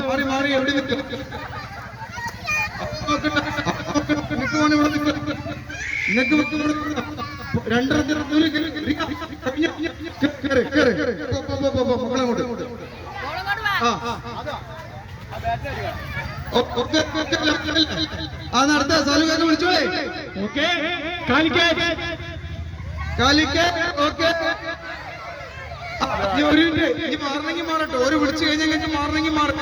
മാറി മാറി എവിടെ നിൽക്കും നിൽക്കും വിളിച്ചോളേ കാലിക്ക് ഓക്കെ ഒരു ഇനി മാറണമെങ്കിൽ മാറട്ടെ ഒരു വിളിച്ചു കഴിഞ്ഞാൽ നിങ്ങൾക്ക് മാറണമെങ്കിൽ മാറും.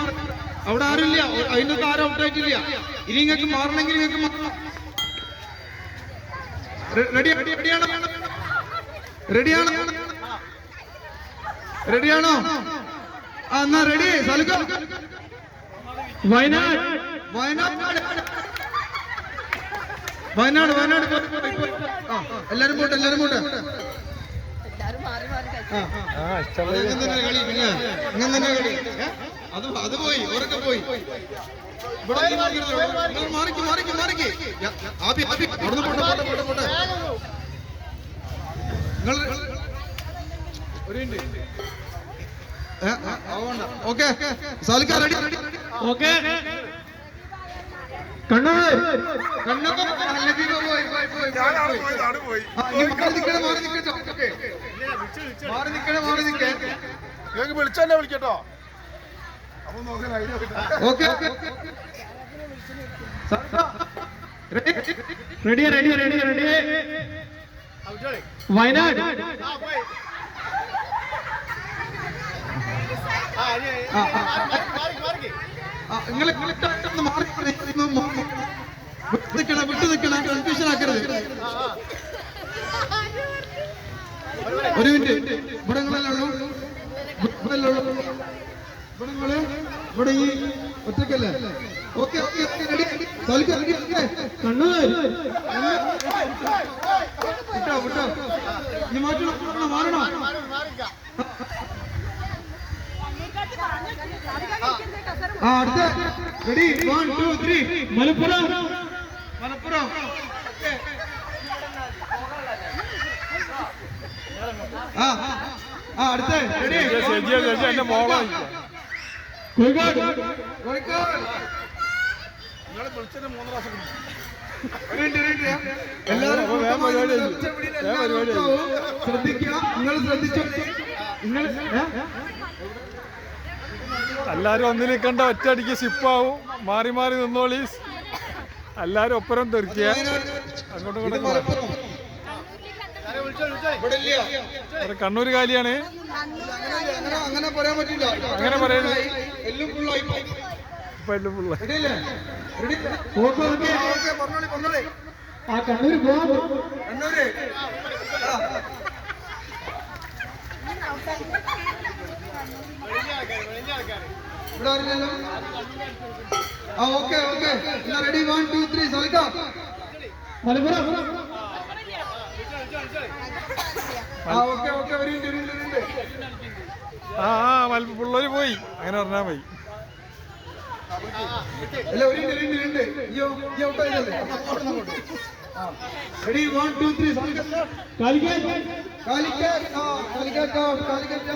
അവിടെ ആരുമില്ല. അതിനകത്ത് ആരും ഔട്ടായിട്ടില്ല ഇനി നിങ്ങൾക്ക് മാറണമെങ്കിൽ നിങ്ങൾക്ക് റെഡി റെഡിയാണോ? റെഡിയാണോ? റെഡിയാണോ? ആ എന്നാ റെഡി സലുക്ക. വയനാട്. വയനാട്. വയനാട് വയനാട്. എല്ലാരും പോട്ടെ എല്ലാരും പോട്ടെ. ഇങ്ങനെ തന്നെ കളി? അത് അത് പോയി ഓരൊക്കെ പോയി. ഇവിടെ മാറിക്ക് മാറിക്ക് മാറിക്ക് ആബി ആബി അവിടുന്ന് പോട്ടെ പോട്ടെ പോട്ടെ പോട്ടെ. നിങ്ങൾ ഒരു minute. Okay. സാലിക്ക ready. Okay. Kannur. കണ്ണൊക്കെ ആ, വിളിച്ചെന്നെ വിളിക്കട്ടോ. Ready ready ready ready Wayanad. നിങ്ങൾ ഒന്ന് മാറി നിൽക്കണം വിട്ട് നിൽക്കണം കൺഫ്യൂഷൻ ആക്കരുത്. ഒരു മിനിറ്റ്. ഇവിടെ നിങ്ങളല്ലേ ഉള്ളൂ ഇവിടെ നിങ്ങൾ ഈ ഒറ്റക്കല്ലേ? ഓക്കെ ഓക്കെ കണ്ണൂർ വിട്ടോ വിട്ടോ. ഇനി മാറ്റണം മാറണോ. അടുത്ത. Ready one two three Malappuram. Malappuram. ആ ആ അടുത്ത. റെഡി എന്റെ മോളെ. കോഴിക്കോട്. കോഴിക്കോട്. നിങ്ങളെ വിളിച്ചെന്നെ മൂന്ന് പ്രാവശ്യം. എല്ലാവരും വേഗം കൂട്ടമായി പരിപാടി നിന്ന് എല്ലാരും കണ്ട നിൽക്കണ്ട ഒറ്റയടിക്ക് ഷിപ്പാവും മാറി മാറി നിന്നോളി. എല്ലാവരും ഒപ്പരം തെറിക്കുക. അങ്ങോട്ടും ഇങ്ങോട്ടും കണ്ണൂർ കാലിയാണ് അങ്ങനെ അങ്ങനെ അങ്ങനെ പറയാൻ പറ്റില്ല. അങ്ങനെ പോയി ഇപ്പൊ എല്ലാം പറഞ്ഞോളി ആ കണ്ണൂർ കണ്ണൂര്. ഇവിടെ ആരില്ലല്ലോ? ആ ഓക്കെ ഓക്കെ. എന്നാ റെഡി വൺ ടു ത്രീ സലിക്ക മലപ്പുറം. ആ ഓക്കെ ഓക്കെ. ഒരു മിനിറ്റ് ഒരു മിനിറ്റ് ഒരു ആ പിള്ളേര് പോയി. അങ്ങനെ പറഞ്ഞാൽ മതി. അല്ല ഒരു minute minute ready one two three സലിക്ക Calicut Calicut Calicut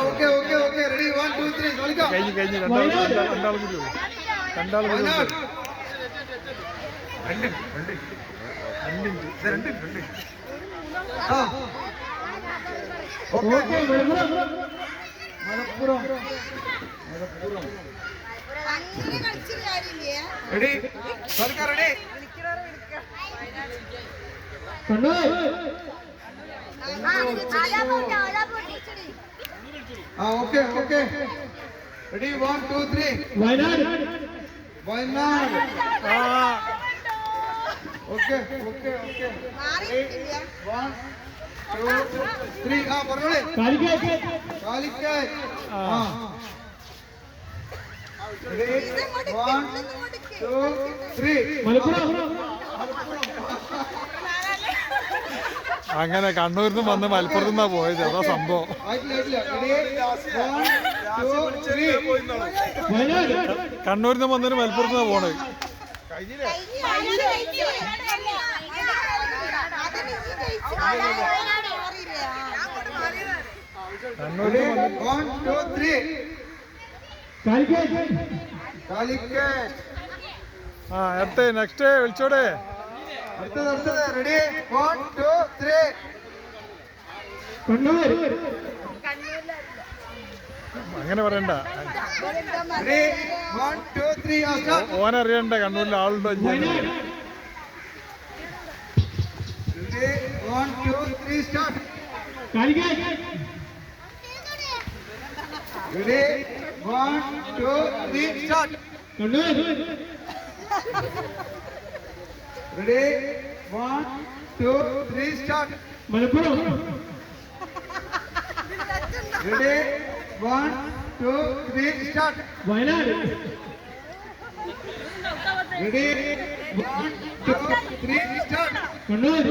okay okay okay ready one two three കഴിഞ്ഞ് കഴിഞ്ഞ് രണ്ടാൾ രണ്ടാൾ കൂടി ഉള്ളു രണ്ട് രണ്ട് രണ്ട് രണ്ട് ആ ഓക്കെ മലപ്പുറം മലപ്പുറം റെഡി സർക്കാർ റെഡി കണ്ണൂർ ആ okay okay ready one two three Wayanad Wayanad ആ ഓക്കെ ഓക്കെ ഓക്കെ മാറിയിട്ടില്ല വൺ ടു ത്രീ ആ പറഞ്ഞോളെ. കാലിക്കറ്റ് കാലിക്കറ്റ് ആ. ആ റെഡി ഇതങ്ങോട്ട് വൺ ഇങ്ങോട്ട് ടു ത്രീ മലപ്പുറം അങ്ങനെ കണ്ണൂരിൽ നിന്ന് വന്ന് മലപ്പുറത്ത് നിന്നാ പോയത്. അതാ സംഭവം. കണ്ണൂരിൽ നിന്ന് വന്നിട്ട് മലപ്പുറത്ത് നിന്നാ പോണത് ആ അടുത്ത് നെക്സ്റ്റ് വിളിച്ചോടെ. അടുത്തത് അടുത്തത് റെഡി വൺ ടു കണ്ണൂർ. അങ്ങനെ പറയണ്ട. റെഡി വൺ ടു ത്രീ ഓനറിയണ്ട കണ്ണൂരിൽ ആളുണ്ടോ ഇല്ലേ. Ready one two three start Wayanad ready one two three start Kannur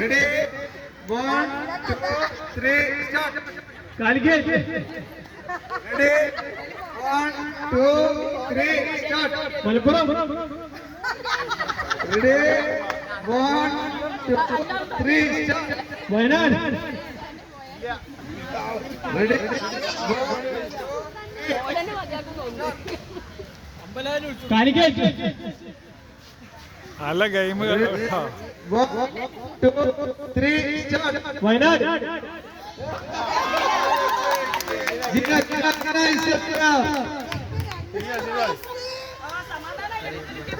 ready one two three start Calicut ready one two three start Malappuram ready one two three start Wayanad ready Calicut നല്ല game one